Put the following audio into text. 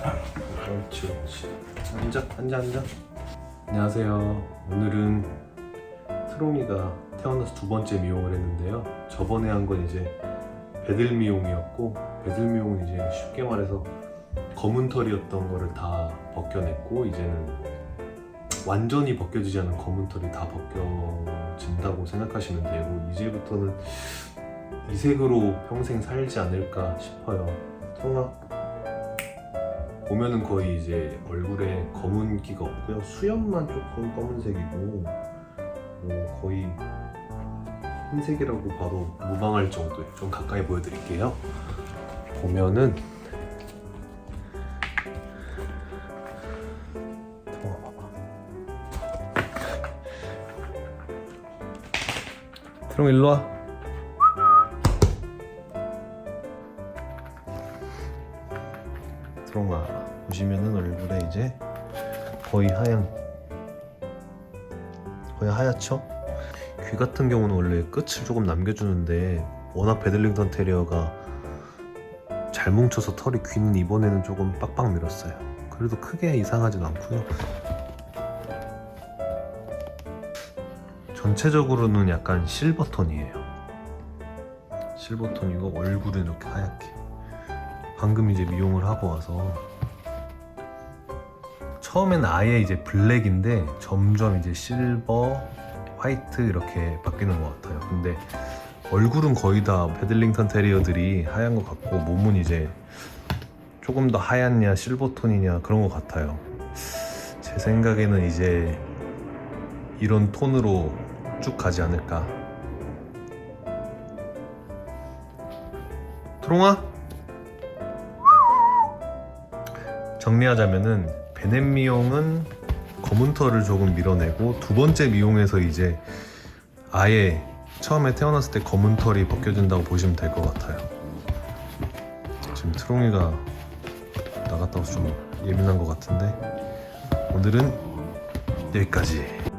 그렇지 그렇지 앉아 앉아 앉아. 안녕하세요. 오늘은 트롱이가 태어나서 두 번째 미용을 했는데요. 저번에 한 건 이제 베들 미용이었고 베들 미용은 이제 쉽게 말해서 검은 털이었던 거를 다 벗겨냈고 이제는 완전히 벗겨지지 않은 검은 털이 다 벗겨진다고 생각하시면 되고 이제부터는 이 색으로 평생 살지 않을까 싶어요. 통아 보면은 거의 이제 얼굴에 검은기가 없고요. 수염만 조금 검은색이고 뭐 거의 흰색이라고 봐도 무방할 정도예요. 좀 가까이 보여드릴게요. 보면은. 트롱 일로 와. 트롱아 보시면은 얼굴에 이제 거의 하얀 거의 하얗죠? 귀 같은 경우는 원래 끝을 조금 남겨주는데 워낙 베들링턴 테리어가 잘 뭉쳐서 털이 귀는 이번에는 조금 빡빡 밀었어요. 그래도 크게 이상하진 않고요. 전체적으로는 약간 실버톤이에요. 실버톤이고 얼굴은 이렇게 하얗게 방금 이제 미용을 하고 와서 처음엔 아예 이제 블랙인데 점점 이제 실버, 화이트 이렇게 바뀌는 것 같아요. 근데 얼굴은 거의 다 베들링턴 테리어들이 하얀 것 같고 몸은 이제 조금 더 하얗냐 실버톤이냐 그런 것 같아요. 제 생각에는 이제 이런 톤으로 쭉 가지 않을까. 트롱아? 정리하자면은 베넷 미용은 검은 털을 조금 밀어내고 두 번째 미용에서 이제 아예 처음에 태어났을 때 검은 털이 벗겨진다고 보시면 될 것 같아요. 지금 트롱이가 나갔다 와서 좀 예민한 것 같은데 오늘은 여기까지.